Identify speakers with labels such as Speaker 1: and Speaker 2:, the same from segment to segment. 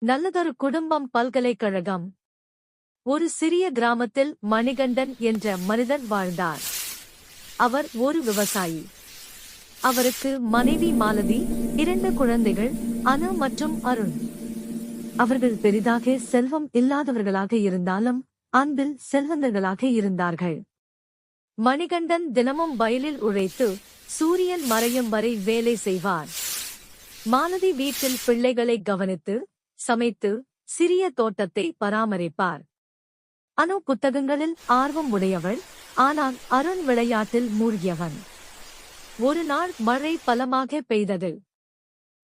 Speaker 1: நல்லதொரு குடும்பம் பல்கலைக்கழகம். ஒரு சிறிய கிராமத்தில் மணிகண்டன் என்ற மனிதர் வாழ்ந்தார். அவர் ஒரு விவசாயி. அவருக்கு மனைவி மாலதி இரண்டு குழந்தைகள் அனு மற்றும் அருண். அவர்கள் பெரிதாக செல்வம் இல்லாதவர்களாக இருந்தாலும் அன்பில் செல்வந்தர்களாக இருந்தார்கள். மணிகண்டன் தினமும் வயலில் உழைத்து சூரியன் மறையும் வரை வேலை செய்வார். மாலதி வீட்டில் பிள்ளைகளை கவனித்து சமைத்து சிறிய தோட்டத்தை பராமரிப்பார். அனு புத்தகங்களில் ஆர்வம் உடையவள் ஆனால் அருண் விளையாட்டில் மூழ்கியவன். ஒரு நாள் மழை பலமாக பெய்தது.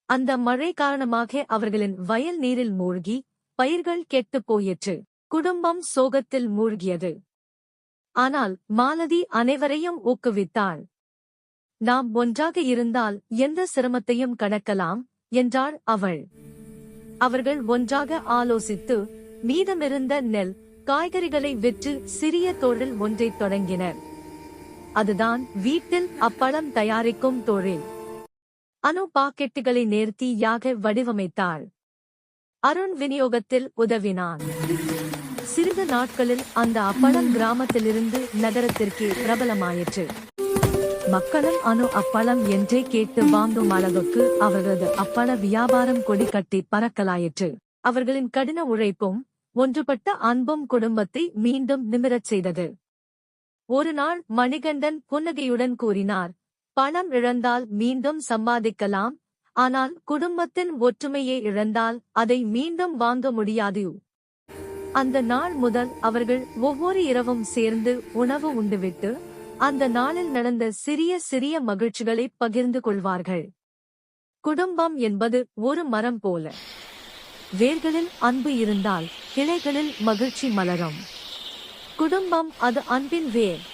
Speaker 1: அந்த மழை காரணமாக அவர்களின் வயல் நீரில் மூழ்கி பயிர்கள் கெட்டுப் போயிற்று. குடும்பம் சோகத்தில் மூழ்கியது. ஆனால் மாலதி அனைவரையும் ஊக்குவித்தாள். நாம் ஒன்றாக இருந்தால் எந்த சிரமத்தையும் கடக்கலாம் என்றாள் அவள். அவர்கள் ஒன்றாக ஆலோசித்து மீதமிருந்த நெல் காய்கறிகளை விற்று சிறிய தொழில் ஒன்றை தொடங்கினர். அதுதான் வீட்டில் அப்பளம் தயாரிக்கும் தொழில். அணு பாக்கெட்டுகளை நேர்த்தியாக வடிவமைத்தாள். அருண் விநியோகத்தில் உதவினான். சிறிது நாட்களில் அந்த அப்பளம் கிராமத்திலிருந்து நகரத்திற்கு பிரபலமாயிற்று. மக்களும் அணு அப்பளம் என்றே கேட்டு வாங்கும் அளவுக்கு அவர்களது அப்பள வியாபாரம் கொடி கட்டி பறக்கலாயிற்று. அவர்களின் கடின உழைப்பும் ஒன்றுபட்ட அன்பும் குடும்பத்தை மீண்டும் நிமிரச் செய்தது. ஒரு நாள் மணிகண்டன் புன்னகையுடன் கூறினார் பணம் இழந்தால் மீண்டும் சம்பாதிக்கலாம் ஆனால் குடும்பத்தின் ஒற்றுமையை இழந்தால் அதை மீண்டும் வாங்க முடியாது அந்த நாள் முதல் அவர்கள் ஒவ்வொரு இரவும் சேர்ந்து உணவு உண்டுவிட்டு அந்த நாளில் நடந்த சிறிய சிறிய மகிழ்ச்சிகளை பகிர்ந்து கொள்வார்கள். குடும்பம் என்பது ஒரு மரம் போல. வேர்களில் அன்பு இருந்தால் கிளைகளில் மகிழ்ச்சி மலரும். குடும்பம் அது அன்பின் வேர்.